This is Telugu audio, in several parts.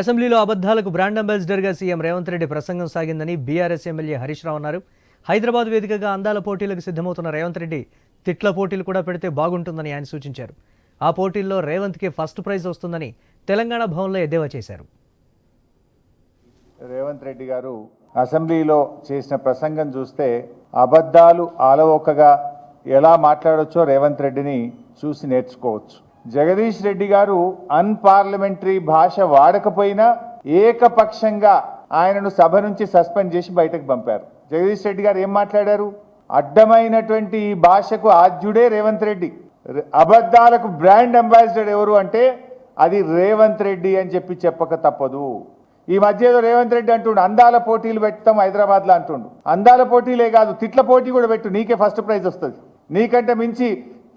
అసెంబ్లీలో అబద్దాలకు బ్రాండ్ అంబాసిడర్గా సీఎం రేవంత్ రెడ్డి ప్రసంగం సాగిందని బీఆర్ఎస్ ఎమ్మెల్యే హరీష్ రావు అన్నారు. హైదరాబాద్ వేదికగా అందాల పోటీలకు సిద్ధమవుతున్న రేవంత్ రెడ్డి తిట్ల పోటీలు కూడా పెడితే బాగుంటుందని ఆయన సూచించారు. ఆ పోటీల్లో రేవంత్కి ఫస్ట్ ప్రైజ్ వస్తుందని తెలంగాణ భవన్లో ఎద్దేవా చేశారు. రేవంత్ రెడ్డి గారు అసెంబ్లీలో చేసిన ప్రసంగం చూస్తే అబద్ధాలు ఆలవోకగా ఎలా మాట్లాడొచ్చో రేవంత్ రెడ్డిని చూసి నేర్చుకోవచ్చు. జగదీష్ రెడ్డి గారు అన్పార్లమెంటరీ భాష వాడకపోయినా ఏకపక్షంగా ఆయనను సభ నుంచి సస్పెండ్ చేసి బయటకు పంపారు. జగదీష్ రెడ్డి గారు ఏం మాట్లాడారు? అడ్డమైనటువంటి ఈ భాషకు ఆద్యుడే రేవంత్ రెడ్డి. అబద్ధాలకు బ్రాండ్ అంబాసిడర్ ఎవరు అంటే అది రేవంత్ రెడ్డి అని చెప్పి చెప్పక తప్పదు. ఈ మధ్య ఏదో రేవంత్ రెడ్డి అంటుండు అందాల పోటీలు పెడతాం హైదరాబాద్లో అంటుండు. అందాల పోటీలే కాదు తిట్ల పోటీ కూడా పెట్టు నీకే ఫస్ట్ ప్రైజ్ వస్తుంది. నీకంటే మించి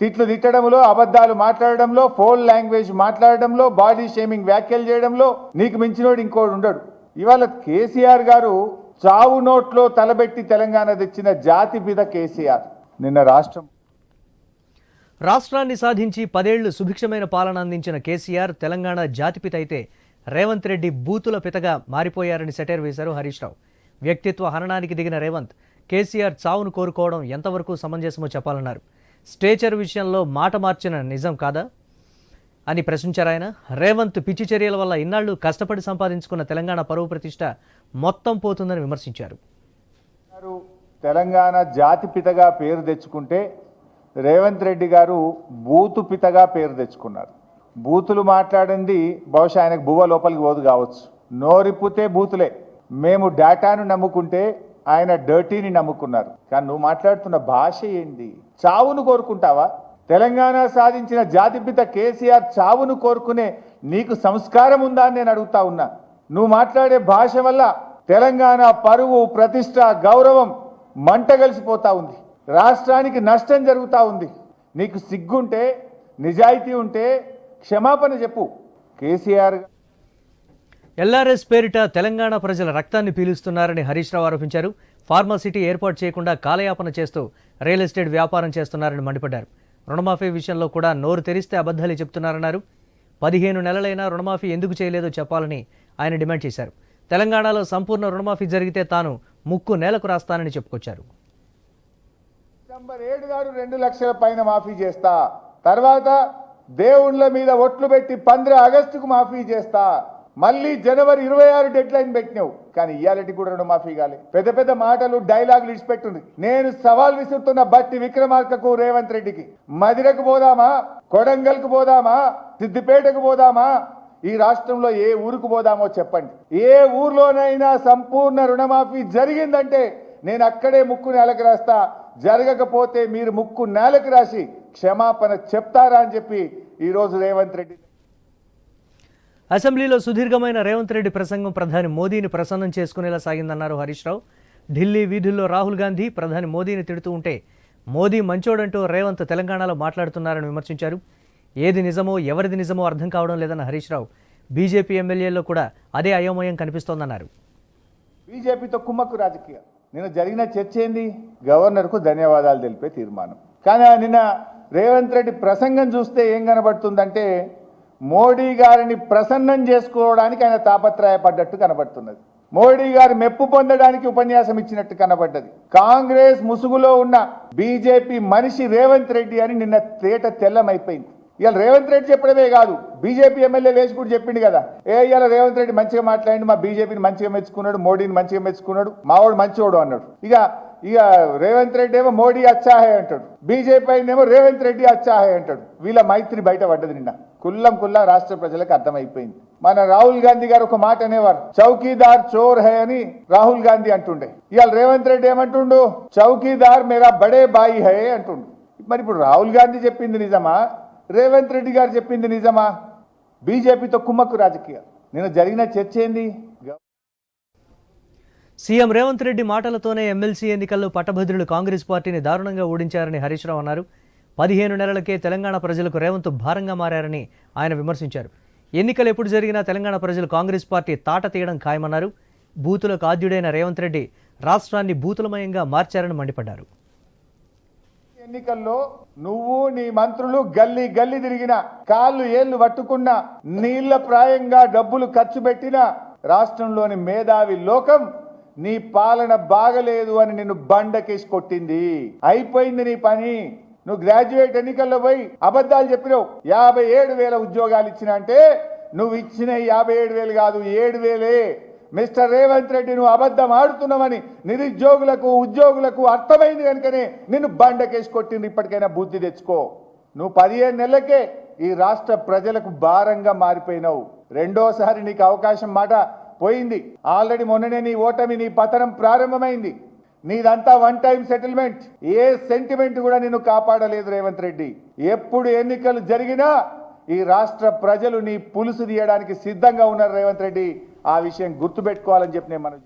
తిట్లు తిట్టడంలో అబద్ధాలు మాట్లాడడంలో ఫోన్ లాంగ్వేజ్ మాట్లాడడంలో బాడీ షేమింగ్ వ్యాఖ్యలు చేయడంలో నీకు మించినోడు ఇంకోడు ఉండడు. ఇవాళ కేసీఆర్ గారు చావు నోట్లో తలబెట్టి తెలంగాణ తెచ్చిన జాతి పిద కేసీఆర్. నిన్న రాష్ట్రం రాష్ట్రాన్ని సాధించి పదేళ్ళు సుభిక్షమైన పాలన అందించిన కేసీఆర్ తెలంగాణ జాతిపిత అయితే రేవంత్ రెడ్డి బూతుల పితగా మారిపోయారని సెటైర్ వేశారు హరీష్ రావు. వ్యక్తిత్వ హననానికి దిగిన రేవంత్ కేసీఆర్ చావును కోరుకోవడం ఎంతవరకు సమంజసమో చెప్పాలన్నారు. స్టేచర్ విషయంలో మాట మార్చిన నిజం కాదా అని ప్రశ్నించారు ఆయన. రేవంత్ పిచ్చి చర్యల వల్ల ఇన్నాళ్ళు కష్టపడి సంపాదించుకున్న తెలంగాణ పరువు ప్రతిష్ట మొత్తం పోతుందని విమర్శించారు. తెలంగాణ జాతి పితగా పేరు తెచ్చుకుంటే రేవంత్ రెడ్డి గారు బూతు పితగా పేరు తెచ్చుకున్నారు. బూతులు మాట్లాడింది బహుశా ఆయనకు బువ్వ లోపలికి పోదు కావచ్చు. నోరిప్పితే బూతులే. మేము డేటాను నమ్ముకుంటే ఆయన డర్టీని నమ్ముకున్నారు. కానీ నువ్వు మాట్లాడుతున్న భాష ఏంటి చావును కోరుకుంటావా? తెలంగాణ సాధించిన జాతిపిత కేసీఆర్ చావును కోరుకునే నీకు సంస్కారం ఉందా అని నేను అడుగుతా ఉన్నా. నువ్వు మాట్లాడే భాష వల్ల తెలంగాణ పరువు ప్రతిష్ట గౌరవం మంట కలిసిపోతా ఉంది. రాష్ట్రానికి నష్టం జరుగుతూ ఉంది. నీకు సిగ్గుంటే నిజాయితీ ఉంటే క్షమాపణ చెప్పు. కేసీఆర్ ఎల్ఆర్ఎస్ పేరిట తెలంగాణ ప్రజల రక్తాన్ని పీలుస్తున్నారని హరీష్ రావు ఆరోపించారు. ఫార్మాసిటీ ఏర్పాటు చేయకుండా కాలయాపన చేస్తూ రియల్ ఎస్టేట్ వ్యాపారం చేస్తున్నారని మండిపడ్డారు. రుణమాఫీ విషయంలో కూడా నోరు తెరిస్తే అబద్ధాలు చెప్తున్నారన్నారు. పదిహేను నెలలైనా రుణమాఫీ ఎందుకు చేయలేదో చెప్పాలని ఆయన డిమాండ్ చేశారు. తెలంగాణలో సంపూర్ణ రుణమాఫీ జరిగితే తాను ముక్కు నేలకు రాస్తానని చెప్పుకొచ్చారు. డిసెంబర్ ఏడు నాడు రెండు లక్షల పైన మాఫీ చేస్తా. తర్వాత దేవుళ్ళ మీద ఒట్లు పెట్టి పంద్ర ఆగస్టుకు మాఫీ చేస్తా. మళ్ళీ జనవరి ఇరవై ఆరు డెడ్ లైన్ పెట్టినావు. కానీ ఇయాలటి కూడా రుణమాఫీ కాలే. పెద్ద పెద్ద మాటలు డైలాగులు ఇచ్చిపెట్టుంది. నేను సవాల్ విసురుతున్న బట్టి విక్రమార్కకు రేవంత్ రెడ్డికి. మదిరకు పోదామా? కొడంగల్కు పోదామా? సిద్దిపేటకు పోదామా? ఈ రాష్ట్రంలో ఏ ఊరుకు పోదామో చెప్పండి. ఏ ఊర్లోనైనా సంపూర్ణ రుణమాఫీ జరిగిందంటే నేను అక్కడే ముక్కు నేలకు రాస్తా. జరగకపోతే మీరు ముక్కు నేలకు రాసి క్షమాపణ చెప్తారా అని చెప్పి ఈరోజు రేవంత్ రెడ్డి అసెంబ్లీలో సుదీర్ఘమైన రేవంత్ రెడ్డి ప్రసంగం ప్రధాని మోదీని ప్రసన్నం చేసుకునేలా సాగిందన్నారు హరీష్ రావు. ఢిల్లీ వీధుల్లో రాహుల్ గాంధీ ప్రధాని మోదీని తిడుతూ ఉంటే మోదీ మంచోడంటూ రేవంత్ తెలంగాణలో మాట్లాడుతున్నారని విమర్శించారు. ఏది నిజమో ఎవరిది నిజమో అర్థం కావడం లేదన్న హరీష్ రావు బీజేపీ ఎమ్మెల్యేల్లో కూడా అదే అయోమయం కనిపిస్తోందన్నారు. బీజేపీతో కుమ్మక్కు రాజకీయం. నిన్న జరిగిన చర్చ ఏంది? గవర్నర్కు ధన్యవాదాలు తెలిపే తీర్మానం. కానీ నిన్న రేవంత్ రెడ్డి ప్రసంగం చూస్తే ఏం కనబడుతుందంటే మోడీ గారిని ప్రసన్నం చేసుకోవడానికి ఆయన తాపత్రయపడ్డట్టు కనబడుతున్నది. మోడీ గారు మెప్పు పొందడానికి ఉపన్యాసం ఇచ్చినట్టు కనబడ్డది. కాంగ్రెస్ ముసుగులో ఉన్న బీజేపీ మనిషి రేవంత్ రెడ్డి అని నిన్న తేట తెల్లమైపోయింది. ఇవాళ రేవంత్ రెడ్డి చెప్పడమే కాదు బీజేపీ ఎమ్మెల్యే వేసి కూడా చెప్పిండు కదా. ఏ ఇవాళ రేవంత్ రెడ్డి మంచిగా మాట్లాడి మా బీజేపీని మంచిగా మెచ్చుకున్నాడు మోడీని మంచిగా మెచ్చుకున్నాడు మావాడు మంచివాడు అన్నాడు. ఇక ఇక రేవంత్ రెడ్డి ఏమో మోడీ అచ్చాహే అంటాడు. బీజేపీ ఏమో రేవంత్ రెడ్డి అచ్చాహే అంటాడు. వీళ్ళ మైత్రి బయట పడ్డది నిన్న. కుల్లం కుల్లం రాష్ట్ర ప్రజలకు అర్థమైపోయింది. మన రాహుల్ గాంధీ గారు ఒక మాట అనేవారు చౌకీదార్ చోర్ హై అని రాహుల్ గాంధీ అంటుండే. ఇవాళ రేవంత్ రెడ్డి ఏమంటుండు? చౌకీదార్ మేరా బడే బాయి హై అంటుండు. మరి ఇప్పుడు రాహుల్ గాంధీ చెప్పింది నిజమా? రేవంత్ రెడ్డి గారు చెప్పింది నిజమా? బీజేపీతో కుమ్మక్కు రాజకీయాలు. నిన్న జరిగిన చర్చ ఏంది? సీఎం రేవంత్ రెడ్డి మాటలతోనే ఎమ్మెల్సీ ఎన్నికల్లో పట్టభద్రులు కాంగ్రెస్ పార్టీని దారుణంగా ఓడించారని హరీష్ రావు అన్నారు. పదిహేను నెలలకే తెలంగాణ ప్రజలకు రేవంత్ భారంగా మారారని ఆయన విమర్శించారు. ఎన్నికలు ఎప్పుడు జరిగినా తెలంగాణ ప్రజలు కాంగ్రెస్ పార్టీ తాట తీయడం ఖాయమన్నారు. బూతులకు ఆద్యుడైన రేవంత్ రెడ్డి రాష్ట్రాన్ని బూతులమయంగా మార్చారని మండిపడ్డారు. ఎన్నికల్లో నువ్వు నీ మంత్రులు గల్లీ గల్లీ తిరిగిన కాళ్ళు ఏళ్ళు పట్టుకున్న నీళ్ళ ప్రాయంగా డబ్బులు ఖర్చు పెట్టిన రాష్ట్రంలోని మేధావి లోకం నీ పాలన బాగలేదు అని నిన్ను బండకేసి కొట్టింది. అయిపోయింది నీ పని. నువ్వు గ్రాడ్యుయేట్ ఎన్నికల్లో పోయి అబద్ధాలు చెప్పినావు. యాభై ఏడు వేల ఉద్యోగాలు ఇచ్చిన అంటే నువ్వు ఇచ్చిన యాభై ఏడు వేలు కాదు ఏడు వేలే. మిస్టర్ రేవంత్ రెడ్డి నువ్వు అబద్ధం ఆడుతున్నావని నిరుద్యోగులకు ఉద్యోగులకు అర్థమైంది కనుకనే నిన్ను బండకేసి కొట్టింది ఇప్పటికైనా బుద్ధి తెచ్చుకో. నువ్వు పదిహేను నెలలకే ఈ రాష్ట్ర ప్రజలకు భారంగా మారిపోయినావు. రెండోసారి నీకు అవకాశం మాట పోయింది. ఆల్రెడీ మొన్ననే నీ ఓటమి నీ పతనం ప్రారంభమైంది. నీదంతా వన్ టైం సెటిల్మెంట్ ఏ సెంటిమెంట్ కూడా నిన్ను కాపాడలేదు రేవంత్ రెడ్డి. ఎప్పుడు ఎన్నికలు జరిగినా ఈ రాష్ట్ర ప్రజలు నీ పులుసు తీయడానికి సిద్ధంగా ఉన్నారు రేవంత్ రెడ్డి. ఆ విషయం గుర్తుపెట్టుకోవాలని చెప్పి నేను మనం